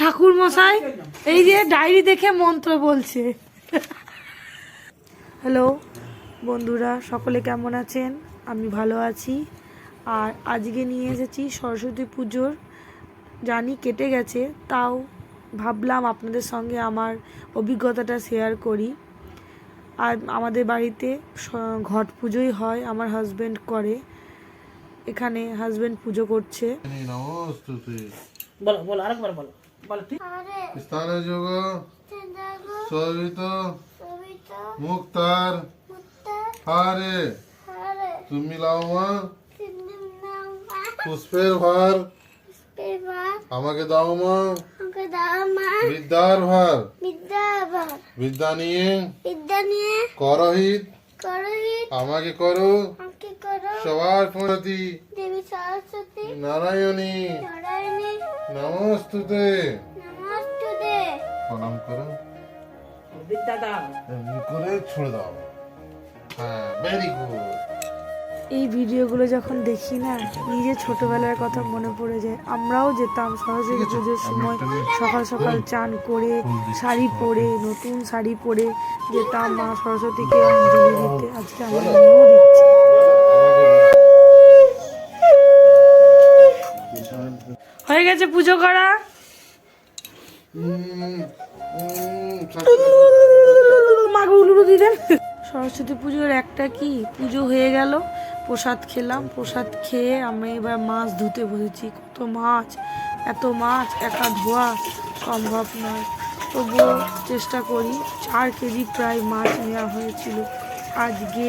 ঠাকুর মশাই এই যে ডায়েরি দেখে মন্ত্র বলছে। হ্যালো বন্ধুরা সকলে কেমন আছেন? আমি ভালো আছি। আর আজকে নিয়ে এসেছি সরস্বতী পুজোর। জানি কেটে গেছে তাও ভাবলাম আপনাদের সঙ্গে আমার অভিজ্ঞতাটা শেয়ার করি। আর আমাদের বাড়িতে ঘট পুজোই হয় আমার হাজব্যান্ড করে। এখানে হাজব্যান্ড পুজো করছে। বলো বলো আরেকবার বলো। বলো ঠিক? স্থানে যোগ সবিত মুক্তার হারে। তুমি লাউমা পুষ্পের ভার। আমাকে দাও মা। বিদ্যার ভার। বিদ্যা নিয়ে করহিত। আমাকে করো। সবার প্রতি দেবী সরস্বতী। নারায়ণী। নারায়ণী। নমস্তুতে। নমস্তুতে। প্রণাম করো। বিদ্যা দাও এমনি করে ছুড়ে দাও। হ্যাঁ ভেরি গুড এই ভিডিওগুলো যখন দেখি না নিজের ছোটবেলার কথা মনে পড়ে যায়। আমরাও যেতাম সরস্বতী পুজোর সময় সকাল সকাল চান করে শাড়ি পরে নতুন শাড়ি পরে যেতাম মা সরস্বতীকে অঞ্জলি দিতে। আজকে আমার দিচ্ছে। হয়ে গেছে পুজো করা? মাকে উলুলু দিলেন সরস্বতী পুজোর একটা কি? পুজো হয়ে গেল। প্রসাদ খেলাম। প্রসাদ খেয়ে আমি এবার মাছ ধুতে বসেছি। কত মাছ, এত মাছ, একা ধোয়া সম্ভব নয়। তবুও চেষ্টা করি, চার কেজি প্রায় মাছ নেওয়া হয়েছিল। আজকে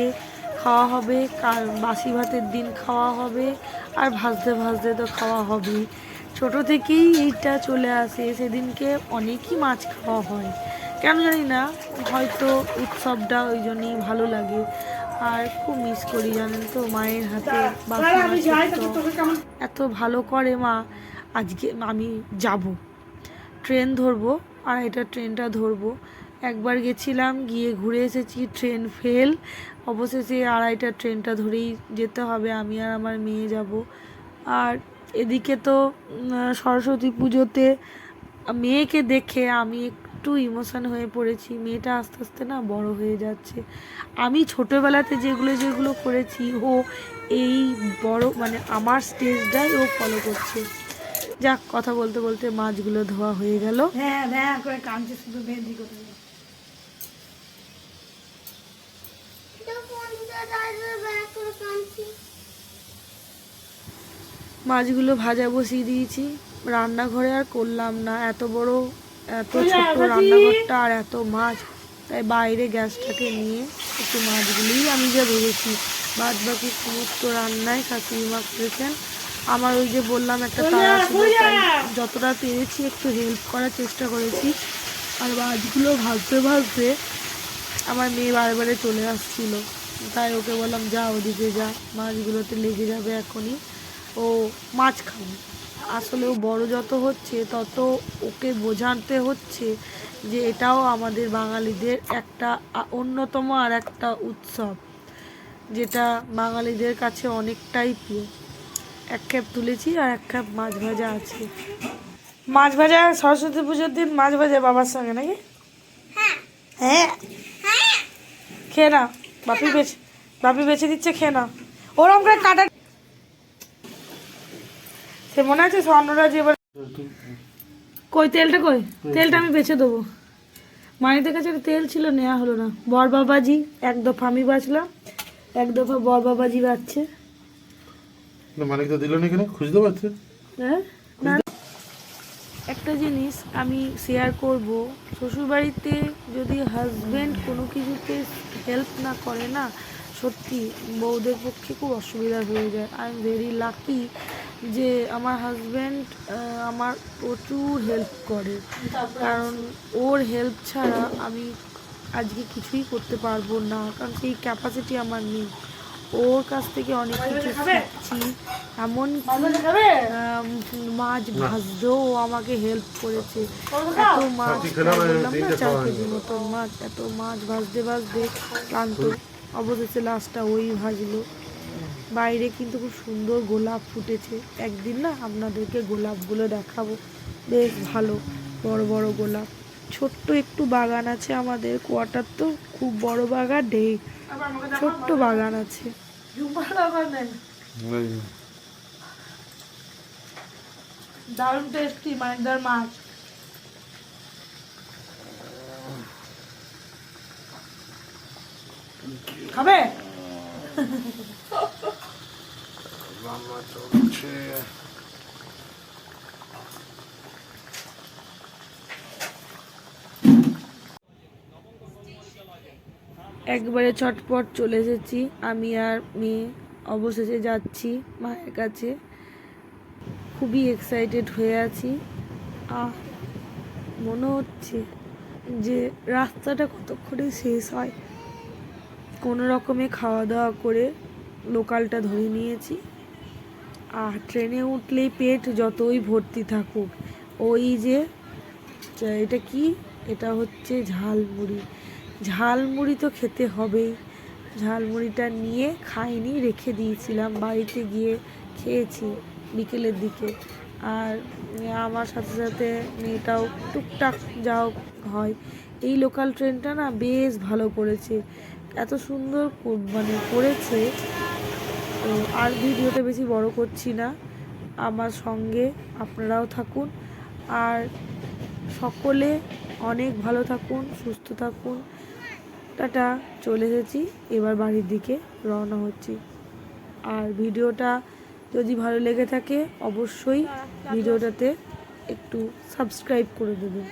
খাওয়া হবে, কাল বাসি ভাতের দিন খাওয়া হবে, আর ভাজতে ভাজতে তো খাওয়া হবেই। ছোট থেকেই এইটা চলে আসে, সেদিনকে অনেকই মাছ খাওয়া হয়। কেন জানি না, হয়তো উৎসবটা ওই জন্যই ভালো লাগে। আর খুব মিস করি জানেন তো? মায়ের হাতে। এত ভালো করে মা। আজকে আমি যাব। ট্রেন ধরবো আর এটা ট্রেনটা ধরবো। একবার গেছিলাম গিয়ে ঘুরে এসেছি ট্রেন ফেল। অবশেষে আড়াইটা ট্রেনটা ধরেই যেতে হবে আমি আর আমার মেয়ে যাব। আর এদিকে তো সরস্বতী পুজোতে মেয়েকে দেখে আমি একটু ইমোশন হয়ে পড়েছি। মেয়েটা আস্তে আস্তে না বড় হয়ে যাচ্ছে। আমি ছোটোবেলাতে যেগুলো যেগুলো করেছি ও এই বড় মানে আমার স্টেজটাই ও ফলো করছে। যাক কথা বলতে বলতে মাছগুলো ধোয়া হয়ে গেল। হ্যাঁ হ্যাঁ করে কাঁদছে শুধু মেহেন্দি করে। তো ফোনটা দাদা ব্যাক করে কাঁদছি। মাছগুলো ভাজা বসিয়ে দিয়েছি। রান্নাঘরে আর করলাম না এত বড় এত ছোট রান্নাঘরটা আর এত মাছ। তাই বাইরে গ্যাসটাকে নিয়ে একটু মাছগুলোই আমি যে ভেবেছি বাদ বাকি সমস্ত রান্নায় শাশুড়ি মা করেছেন। আমার ওই যে বললাম একটা তারা ছিল যতটা পেরেছি একটু হেল্প করার চেষ্টা করেছি। আর মাছগুলো ভাজতে ভাজতে আমার মেয়ে বারে চলে আসছিল। তাই ওকে বললাম যা ওদিকে যা মাছগুলোতে লেগে যাবে এখনই। ও মাছ খাবে। আসলে ও বড় যত হচ্ছে তত ওকে বোঝাতে হচ্ছে যে এটাও আমাদের বাঙালিদের একটা অন্যতম আর একটা উৎসব যেটা বাঙালিদের কাছে অনেকটাই প্রিয়। এক ক্যাপ তুলেছি আর এক ক্যাপ মাছ ভাজা আছে। মাছ ভাজা সরস্বতী পুজোর দিন মাছ ভাজা বাবার সঙ্গে নাকি? হ্যাঁ। খেয়ে না বাপি বেছে বাপি বেছে দিচ্ছে খেয়ে না ওরম করে কাটা সে মনে আছে স্বর্ণরা যে এবার কই তেলটা কই? তেলটা আমি বেছে দেবো। মানিদের কাছে তেল ছিল নেওয়া হলো না। বর বাবাজি এক দফা আমি বাঁচলাম এক দফা বর বাবাজি বাঁচছে মালিক তো দিল না কেন খুঁজতে পারছে। হ্যাঁ? একটা জিনিস আমি শেয়ার করব শ্বশুরবাড়িতে যদি হাজবেন্ড কোনো কিছুতে হেল্প না করে না সত্যি বউদের পক্ষে খুব অসুবিধা হয়ে যায়। আই এম ভেরি লাকি যে আমার হাজব্যান্ড আমার প্রচুর হেল্প করে। কারণ ওর হেল্প ছাড়া আমি আজকে কিছুই করতে পারব না কারণ সেই ক্যাপাসিটি আমার নেই। ওর কাছ থেকে অনেক কিছু শিখছি এমন মাছ ভাজতেও ও আমাকে হেল্প করেছে। এত মাছ খেলাম, বললাম না চার কেজি মতন মাছ এত মাছ ভাজতে ভাজতে ক্লান্ত অবশেষে লাস্টটা ওই ভাজলো। বাইরে কিন্তু খুব সুন্দর গোলাপ ফুটেছে। একদিন না আপনাদেরকে গোলাপগুলো দেখাবো। বেশ ভালো বড় বড় গোলাপ। ছোট্ট একটু বাগান আছে আমাদের কোয়ার্টার তো খুব বড় বাগান নেই ছোট্ট বাগান আছে। দারুণ টেস্টি মাইদার মাছ। খাবে? একবারে ছটপট চলে এসেছি। আমি আর মেয়ে অবশেষে যাচ্ছি মায়ের কাছে। খুবই এক্সাইটেড হয়ে আছি। আর মনে হচ্ছে যে রাস্তাটা কতক্ষণে শেষ হয়। কোনো রকমে খাওয়া দাওয়া করে লোকালটা ধরে নিয়েছি। আর ট্রেনে উঠলেই পেট যতই ভর্তি থাকুক, ওই যে এটা কি? এটা হচ্ছে ঝালমুড়ি। ঝালমুড়ি তো খেতে হবেই। ঝালমুড়িটা নিয়ে খাইনি, রেখে দিয়েছিলাম, বাড়িতে গিয়ে খেয়েছি বিকেলের দিকে। আর আমার সাথে সাথে মেয়েটাও টুকটাক যাও হয়। এই লোকাল ট্রেনটা না বেশ ভালো করেছে। এত সুন্দর মানে করেছে তো আর ভিডিওটা বেশি বড় করছি না। আমার সঙ্গে আপনারাও থাকুন। আর সকলে অনেক ভালো থাকুন, সুস্থ থাকুন। টাটা, চলে এসেছি। এবার বাড়ির দিকে রওনা হচ্ছি। আর ভিডিওটা যদি ভালো লেগে থাকে, অবশ্যই ভিডিওটাতে একটু সাবস্ক্রাইব করে দেবেন।